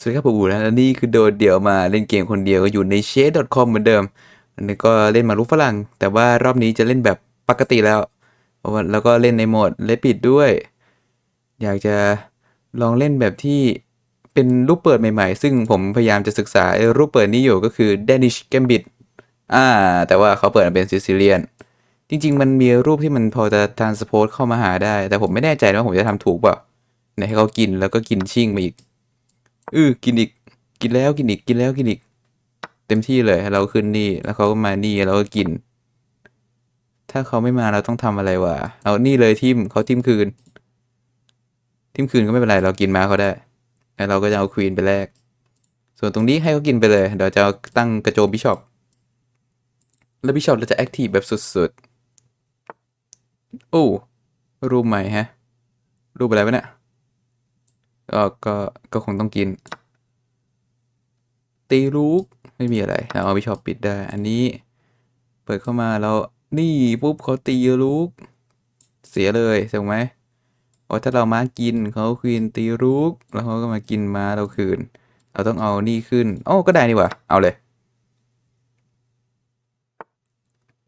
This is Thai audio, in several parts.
สวัสดีครับผมอูนะและนี่คือโดดเดี่ยวมาเล่นเกมคนเดียวก็อยู่ใน shade.com เหมือนเดิมอันนี้ก็เล่นมารุฝรั่ง แต่ว่ารอบนี้จะเล่นแบบปกติแล้ว แล้วก็เล่นในโหมดเลปิดด้วย อยากจะลองเล่นแบบที่เป็นรูปเปิดใหม่ๆ ซึ่งผมพยายามจะศึกษาไอ้รูปเปิดนี้อยู่ก็คือ Danish Gambit อ่า แต่ว่าเขาเปิดเป็นซิซิเลียน จริง ๆ มันมีรูปที่มันพอจะทานสโพสเข้ามาหาได้ แต่ผมไม่แน่ใจว่าผมจะทำถูกเปล่าไหนให้เขากินแล้วก็กินชิ่งมาอีก อือกินอีก กินแล้วกินอีก กินแล้วกินอีก เต็มที่เลย เราขึ้นนี่ แล้วเขาก็มานี่เราก็กิน ถ้าเขาไม่มาเราต้องทำอะไรวะ เอานี่เลยทิมเขาทิมคืน ทิมคืนก็ไม่เป็นไร เรากินมาเขาได้ แล้วเราก็จะเอาควีนไปแลก ส่วนตรงนี้ให้เขากินไปเลย เดี๋ยวจะตั้งกระโจมบิชอป แล้วบิชอปเราจะแอคทีฟแบบสุดๆ โอ้รูปใหม่ฮะ รูปอะไรวะเนี่ย ก็ก็ก็คงต้องกิน ตีลูกไม่มีอะไรเราเอาบิชอปปิดได้ อันนี้ เปิดเข้ามาแล้วนี่ปุ๊บเขาตีลูก เสียเลยถูกไหมโอ้ถ้าเรามากินเขาควีนตีลูกแล้วเขาก็มากินมาเราคืน เราต้องเอานี่ขึ้นโอ้ก็ได้นี่ว่าเอาเลย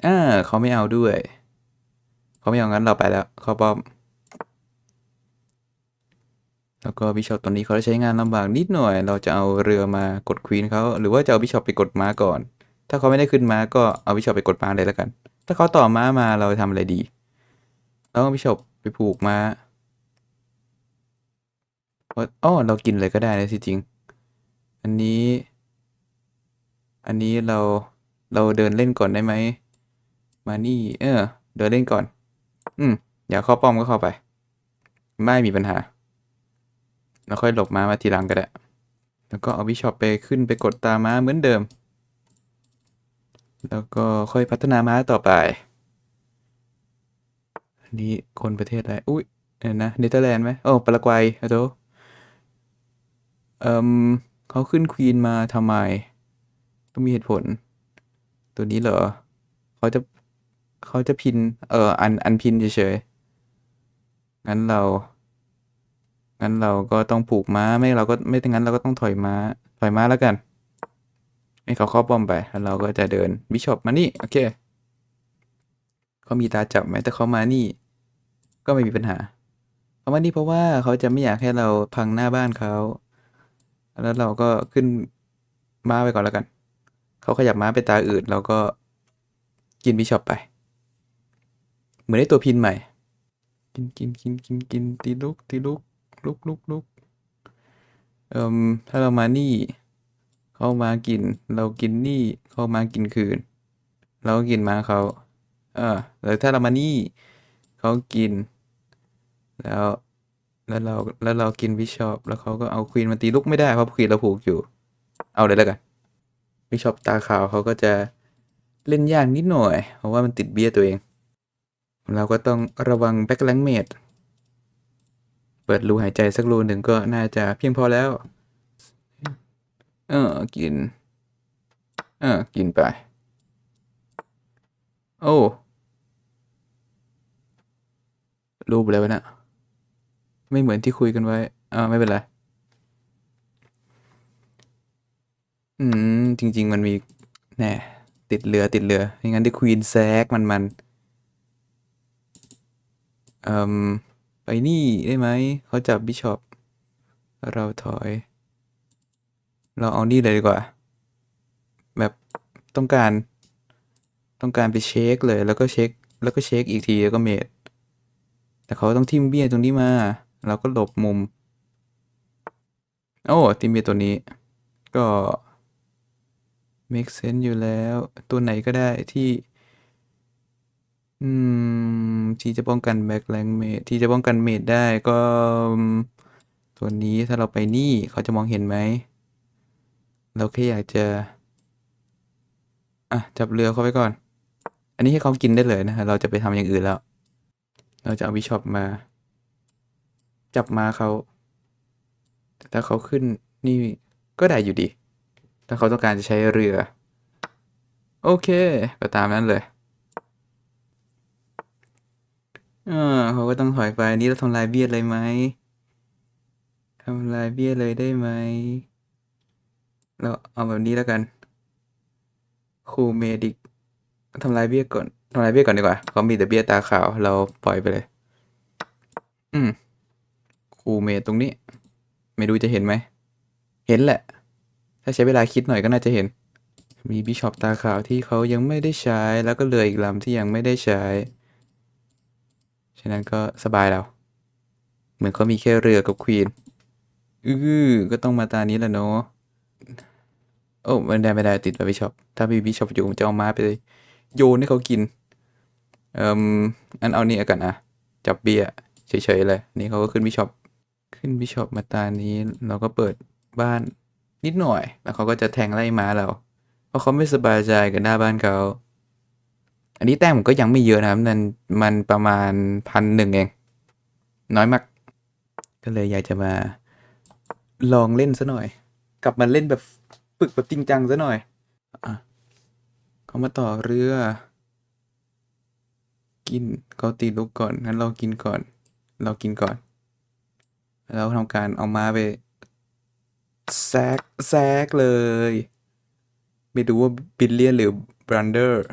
อ่าเขาไม่เอาด้วย เขาไม่เอางั้นเราไปแล้วเขาป้อม แล้วก็บิชอปตัวนี้เขาจะใช้งานลำบากนิดหน่อย เราจะเอาเรือมากดควีนเขาหรือว่าจะเอาบิชอปไปกดม้าก่อน ถ้าเขาไม่ได้ขึ้นม้าก็เอาบิชอปไปกดม้าเลยแล้วกัน ถ้าเขาต่อม้ามาเราทำอะไรดีเราเอาบิชอปไปผูกม้าอ้อเรากินเลยก็ได้นะที่จริง อันนี้ อันนี้เราเราเดินเล่นก่อนได้ไหม มานี่ เออ เดินเล่นก่อน อืมอยากเข้าป้อมก็เข้าไป ไม่มีปัญหา แล้วค่อยหลบม้ามาทีหลังก็ได้ แล้วก็เอาบิชอปไปขึ้นไปกดตามม้าเหมือนเดิม แล้วก็ค่อยพัฒนาม้าต่อไปอันนี้คนประเทศอะไร อุ้ยเห็นนะเนเธอร์แลนด์ไหมโอ้ปารากวัยอะโตเอ่มเขาขึ้นควีนมาทำไม ต้องมีเหตุผล ตัวนี้เหรอ เขาจะเขาจะพิน เอออันอันพินเฉยๆงั้นเรา งั้นเราก็ต้องผูกม้าไม่เราก็ไม่งั้นเราก็ต้องถอยม้า ถอยม้าแล้วกัน ให้เขาเข้าป้อมไปแล้วเราก็จะเดินบิชอปมานี่โอเคเขามีตาจับไหมแต่เขามานี่ ก็ไม่มีปัญหาเขามานี่เพราะว่าเขาจะไม่อยากให้เราพังหน้าบ้านเขาแล้วเราก็ขึ้นม้าไปก่อนแล้วกัน เขาขยับม้าไปตาอื่นเราก็กินบิชอปไป เหมือนได้ตัวพินใหม่ กินกินกินกินกินตีลุกตีลุก ลุกลุกลุกเอ่มถ้าเรามานี่ เขามากิน เรากินนี่ เขามากินคืน เราก็กินมาเขา เออแล้วถ้าเรามานี่ เขากิน แล้ว แล้วเรา แล้วเรากินบิชอป แล้วเขาก็เอาควีนมาตีลุกไม่ได้ เพราะควีนเราผูกอยู่ เอาเลยแล้วกันบิชอปตาขาวเขาก็จะเล่นยากนิดหน่อย เพราะว่ามันติดเบี้ยตัวเอง เราก็ต้องระวังแบ็คแลงเมด ปิดรูหายใจสักรูหนึ่งก็น่าจะเพียงพอแล้ว เออ กิน เออ กินไป โอ้ รูปอะไรวะเนะ่ะไม่เหมือนที่คุยกันไว้ อ่า ไม่เป็นไร อืม จริง ๆ มันมี แน่ ติดเรือติดเรือไม่งั้นได้ควีนแซกมันมันเอ่ม ไปนี่ได้ไหม เขาจับบิชอป เราถอย เราเอานี่เลยดีกว่า แบบต้องการ ต้องการไปเช็คเลย แล้วก็เช็ค แล้วก็เช็คอีกทีแล้วก็เมด แต่เขาต้องทิมเบี้ยตรงนี้มา เราก็หลบมุม โอ้ทิมเบี้ยตัวนี้ ก็ make sense อยู่แล้ว ตัวไหนก็ได้ที่ อืม ที่จะป้องกันแบ็คแรงเมดที่จะป้องกันเมดได้ก็อืมตัวนี้ถ้าเราไปนี่เขาจะมองเห็นไหม เราแค่อยากจะ อะ จับเรือเข้าไปก่อน อันนี้ให้เขากินได้เลยนะฮะเราจะไปทำอย่างอื่นแล้ว เราจะเอาบิชอปมา จับมาเขา แต่ถ้าเขาขึ้นนี่ก็ได้อยู่ดี ถ้าเขาต้องการจะใช้เรือ โอเค ก็ตามนั้นเลย เออเขาก็ต้องถอยไปอันนี้เราทำลายเบี้ยเลยไหมทำลายเบี้ยเลยได้ไหมแล้วเอาแบบนี้แล้วกันครูเมดิกทำลายเบี้ยก่อนทำลายเบี้ยก่อนดีกว่าเขามีแต่เบี้ยตาขาว เราปล่อยไปเลย อืมครูเมดตรงนี้ ไม่รู้จะเห็นไหม เห็นแหละ ถ้าใช้เวลาคิดหน่อยก็น่าจะเห็น มีบิชอปตาขาวที่เขายังไม่ได้ใช้แล้วก็เหลืออีกลำที่ยังไม่ได้ใช้ ฉะนั้นก็สบายแล้ว เหมือนเขามีแค่เรือกับควีนอือก็ต้องมาตานี้แหละเนาะโอ้ไม่ได้ไม่ได้ติดบิชอปถ้ามีบิชอปอยู่ผมจะเอาม้าไปโยนให้เขากิน เอ่มอันเอานี่กันอะ จับเบียเฉยๆเลย นี่เขาก็ขึ้นบิชอปขึ้นบิชอปมาตานี้ เราก็เปิดบ้านนิดหน่อย แล้วเขาก็จะแทงไล่ม้าเรา เพราะเขาไม่สบายใจกับหน้าบ้านเขา อันนี้แต้มผมก็ยังไม่เยอะนะครับมันมันประมาณพันหนึ่งเอง น้อยมาก ก็เลยอยากจะมาลองเล่นซะหน่อย กลับมาเล่นแบบฝึกแบบจริงจังซะหน่อยอะเขามาต่อเรือ กินเขาตีลูกก่อนงั้นเรากินก่อน เรากินก่อน แล้วทำการเอาม้าไปแซกแซกเลย ไม่รู้ว่าบิลเลียนหรือ บรันเดอร์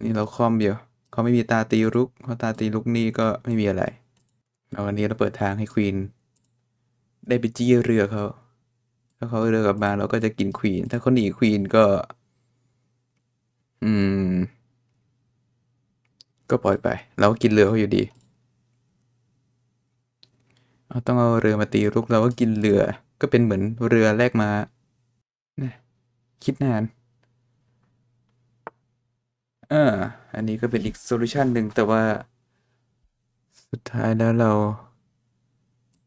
นี่เราคอมเดียวเขาไม่มีตาตีลุกเขาตาตีลุกนี่ก็ไม่มีอะไรแล้ววันนี้เราเปิดทางให้ควีนได้ไปจี้เรือเขาถ้าเขาเรือกลับมาเราก็จะกินควีน ถ้าเขาหนีควีนก็ อืม ก็ปล่อยไป เราก็กินเรือเขาอยู่ดีเราต้องเอาเรือมาตีรุกเราก็กินเรือ ก็เป็นเหมือนเรือแลกมา คิดนาน อออันนี้ก็เป็นอีกโซลูชันหนึ่งแต่ว่า สุดท้ายแล้วเรา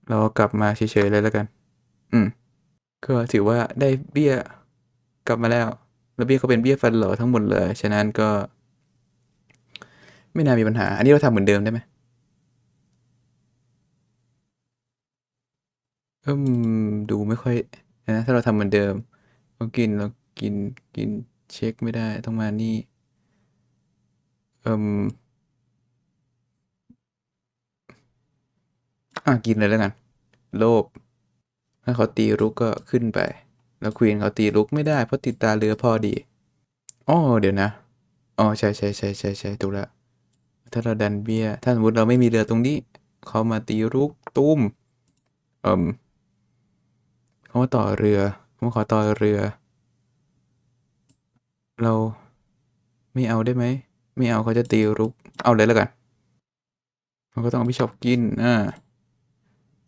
เรากลับมาเฉยๆเลยแล้วกัน อืม ก็ถือว่าได้เบี้ยกลับมาแล้ว แล้วเบี้ยเขาเป็นเบี้ยฟันหลอทั้งหมดเลย ฉะนั้นก็ ไม่น่ามีปัญหา อันนี้เราทำเหมือนเดิมได้ไหมอืมดูไม่ค่อยนะถ้าเราทำเหมือนเดิมเรากินเรากินกินเช็คไม่ได้ต้องมานี่ อืมอะกินเลยแล้วกัน โลภถ้าเขาตีรุกก็ขึ้นไป แล้วควีนเขาตีรุกไม่ได้เพราะติดตาเรือพอดีอ๋อเดี๋ยวนะ อ๋อ ใช่ใช่ใช่ใช่ใช่ถูกแล้วถ้าเราดันเบี้ย ถ้าสมมติเราไม่มีเรือตรงนี้ เขามาตีรุกตุ้มเอืมเขามาต่อเรือเขามาขอต่อเรือ เราไม่เอาได้ไหม ไม่เอาเขาจะตีรุก เอาเลยแล้วกันเขาก็ต้องเอาบิชอปกินอ่า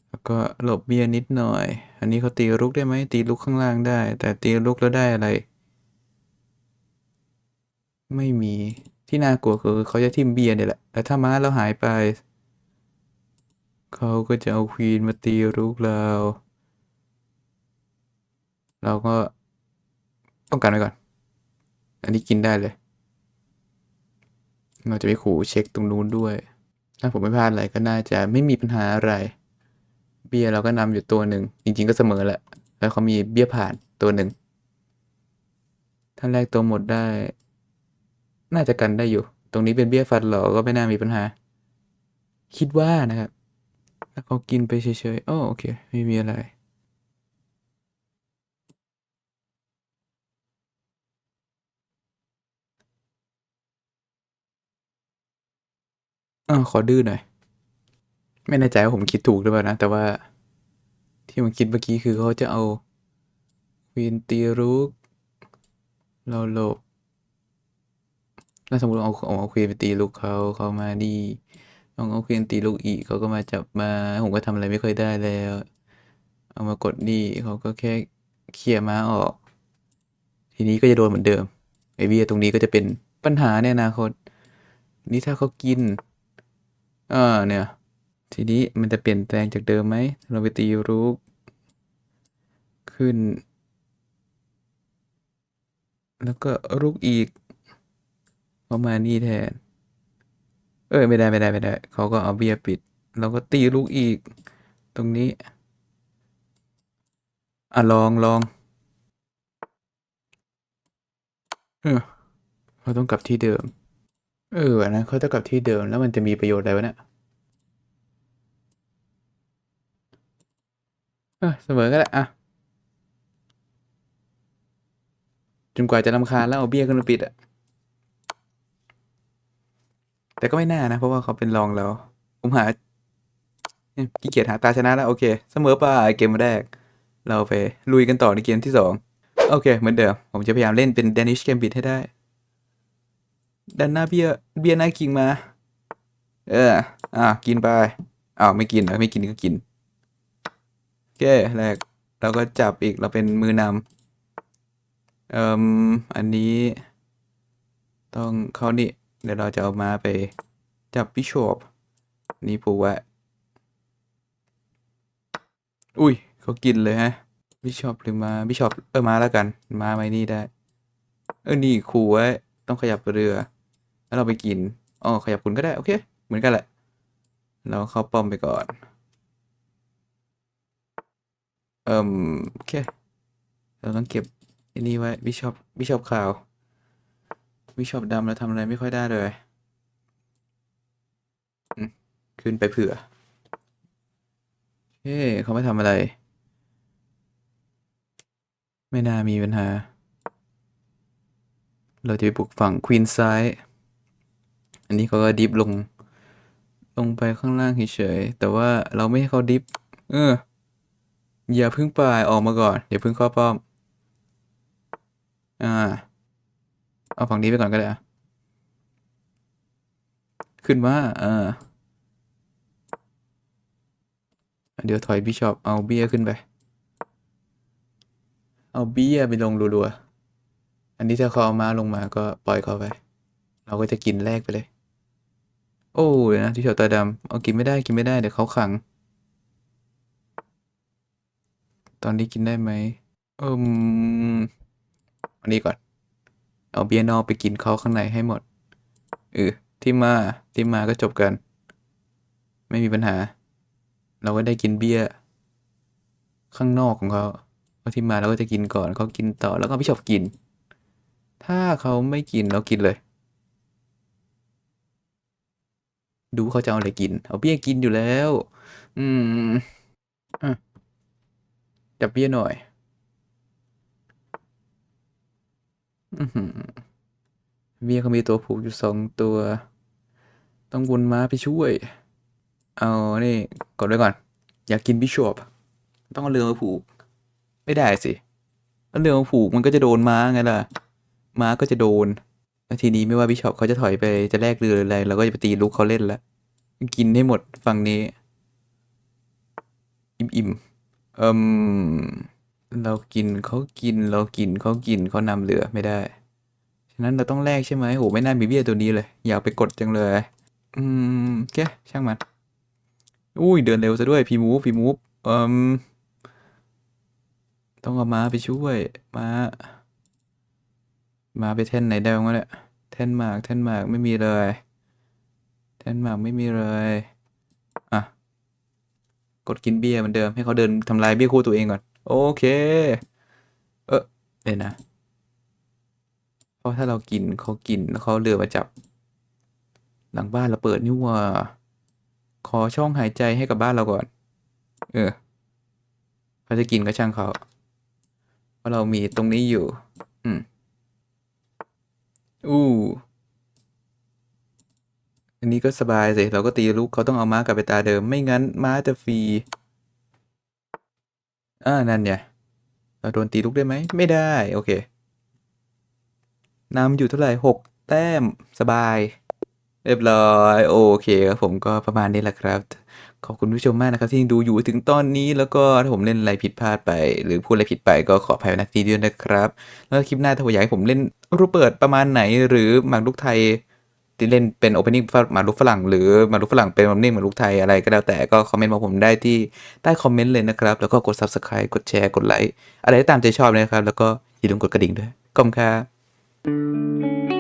แล้วก็หลบเบี้ยนิดหน่อย อันนี้เขาตีรุกได้ไหมตีรุกข้างล่างได้ แต่ตีรุกแล้วได้อะไร ไม่มีที่น่ากลัวคือเขาจะทิมเบี้ยเนี่ยแหละแต่ถ้าม้าเราหายไปเขาก็จะเอาควีนมาตีรุกเราเราก็ป้องกันไว้ก่อน อันนี้กินได้เลย เราจะไปขู่เช็คตรงนู้นด้วย ถ้าผมไม่พลาดอะไรก็น่าจะไม่มีปัญหาอะไร เบี้ยเราก็นำอยู่ตัวหนึ่ง จริง ๆ ก็เสมอแหละ แล้วเขามีเบี้ยผ่านตัวหนึ่งถ้านแลกตัวหมดได้ น่าจะกันได้อยู่ ตรงนี้เป็นเบี้ยฟันหลอก็ไม่น่ามีปัญหา คิดว่านะครับถ้าเขากินไปเฉยๆอ๋อโอเค ไม่มีอะไร อาขอดื้อหน่อย ไม่แน่ใจว่าผมคิดถูกหรือเปล่านะ แต่ว่า ที่ผมคิดเมื่อกี้คือเขาจะเอาควีนตีรุกเราหลบแล้วสมมติเอาเอาเอาควีนไปตีลูกเขาเขามานี่ต้องเอาควีนตีลูกอีกเขาก็มาจับมา ผมก็ทำอะไรไม่ค่อยได้แล้ว เอามากดนี่เขาก็แค่เคลียร์ม้าออก ทีนี้ก็จะโดนเหมือนเดิมไอเบียตรงนี้ก็จะเป็นปัญหาในอนาคตนี่ถ้าเขากิน เอ่าเนี่ย ทีนี้มันจะเปลี่ยนแปลงจากเดิมไหมเราไปตีรุกขึ้น แล้วก็รุกอีกเขามานี่แทน เอ้ยไม่ได้ไม่ได้ไม่ได้ เขาก็เอาเบียร์ปิดเราก็ตีลูกอีก ตรงนี้อะลองลองเออเราต้องกลับที่เดิม เอออันนั้นเขาจะกลับที่เดิมแล้วมันจะมีประโยชน์อะไรวะเนี่ยเออเสมอก็ได้อะจนกว่าจะรำคาญแล้วเอาเบี้ยขึ้นมาปิดอะแต่ก็ไม่น่านะ เพราะว่าเขาเป็นรองเราผมหาเนี่ยขี้เกียจหาตาชนะแล้ว โอเค เสมอไป่าเกมแรก เราไปลุยกันต่อในเกมที่สองโอเค เหมือนเดิม ผมจะพยายามเล่นเป็น Danish Gambit ให้ได้ ดันหน้าเบียเบียหน้าคิงมา เออ อะกินไปอ้าวไม่กินเหรอไม่กินก็กินโอเคแรกเราก็จับอีกเราเป็นมือนำเอ่มอันนี้ ต้องเข้านี่เดี๋ยวเราจะเอามาไปจับบิชอปนี่ผูกไว้อุ้ยเขากินเลยฮะบิชอปหรือมาบิชอปเออมาแล้วกัน มาไว้นี่ได้ เออนี่ขู่ไว้ ต้องขยับเรือ แล้วเราไปกินอ๋อขยับคุณก็ได้ โอเค เหมือนกันแหละ เราเข้าป้อมไปก่อน เอ่มโอเค เราต้องเก็บอันนี้ไว้บิชอปบิชอปขาวบิชอปดำเราทำอะไรไม่ค่อยได้เลยขึ้นไปเผื่อเฮ้เขาไม่ทำอะไร ไม่น่ามีปัญหา เราจะไปบุกฝั่งควีนซ้าย อันนี้เขาก็ดิฟลง ลงไปข้างล่างเฉยๆแต่ว่าเราไม่ให้เขาดิฟเออ อย่าพึ่งไปออกมาก่อนอย่าเพึ่งข้าป้อม อ่า เอาฝั่งนี้ไปก่อนก็ได้ขึ้นมาอ่าเดี๋ยวถอยบิชอปเอาเบียขึ้นไป เอาเบียไปลงรัวๆอันนี้ถ้าเขาเอาม้าลงมาก็ปล่อยเขาไป เราก็จะกินแรกไปเลย โอ้เดี๋ยวนะที่ชอบตาดำเอากินไม่ได้กินไม่ได้เดี๋ยวเขาขัง ตอนนี้กินได้ไหมเอืมอันนี้ก่อน เอาเบียร์นอกไปกินเขาข้างในให้หมดเออที่มาที่มาก็จบกัน ไม่มีปัญหา เราก็ได้กินเบียร์ข้างนอกของเขาเพราะที่มาเราก็จะกินก่อนเขากินต่อแล้วก็พี่ชอบกิน ถ้าเขาไม่กินเรากินเลย ดูเขาจะเอาอะไรกิน เอาเบี้ยกินอยู่แล้ว อืมอะจับเบี้ยหน่อย อืเบี้ยเขามีตัวผูกอยู่สองตัว ต้องวนม้าไปช่วย เอานี่กดไว้ก่อน อยากกินบิชอปต้องเอาเรือมาผูก ไม่ได้สิเอาเรือมาผูกมันก็จะโดนม้าไงล่ะ ม้าก็จะโดน ทีนี้ไม่ว่าบิชอปเขาจะถอยไปจะแลกเรือหรืออะไรเราก็จะไปตีลูกเขาเล่นละกินให้หมดฝั่งนี้ อิ่มอิ่มเอิมเรากินเขากินเรากินเขากินเขานำเรือไม่ได้ ฉะนั้นเราต้องแลกใช่ไหมโหไม่น่ามีเบี้ยตัวนี้เลย อยากไปกดจังเลย อืมโอเคช่างมัน อุ้ยเดินเร็วซะด้วยพีมูฟพีมูฟเอิมต้องเอาม้าไปช่วยม้า มาไปแท่นไหนได้บ้างเนี่ยแท่นหมากแท่นหมากไม่มีเลยแท่นหมากไม่มีเลย อะ กดกินเบียร์เหมือนเดิมให้เขาเดินทำลายเบี้ยคู่ตัวเองก่อน โอเค เออเดี๋ยวนะ เพราะถ้าเรากินเขากินแล้วเขาเรือมาจับ หลังบ้านเราเปิดนี่ว่า ขอช่องหายใจให้กับบ้านเราก่อน เออเขาจะกินก็ช่างเขา เพราะเรามีตรงนี้อยู่ อืม อู้ อันนี้ก็สบายสิ เราก็ตีลูกเขาต้องเอาม้ากลับไปตาเดิม ไม่งั้นม้าจะฟรีอ่านั่นไงเราโดนตีลูกได้ไหม ไม่ได้ โอเคนำอยู่เท่าไหร่หกแต้ม สบาย เรียบร้อย โอเคครับผมก็ประมาณนี้แหละครับ ขอบคุณผู้ชมมากนะครับที่ยังดูอยู่ถึงตอนนี้แล้วก็ถ้าผมเล่นอะไรผิดพลาดไป หรือพูดอะไรผิดไปก็ขออภัยณที่ด้วยนะครับ แล้วคลิปหน้าถ้าอยากให้ผมเล่นรูปเปิดประมาณไหน หรือหมากรุกไทยที่เล่นเป็น opening หมากรุกฝรั่งหรือหมากรุกฝรั่งเป็น opening หมากรุกไทยอะไรก็แล้วแต่ก็คอมเมนต์มาผมได้ที่ใต้คอมเมนต์เลยนะครับ แล้วก็กด subscribe กดแชร์กดไลค์อะไรตามใจชอบนะครับ แล้วก็อย่าลืมกดกระดิ่งด้วยขอบคุณครับ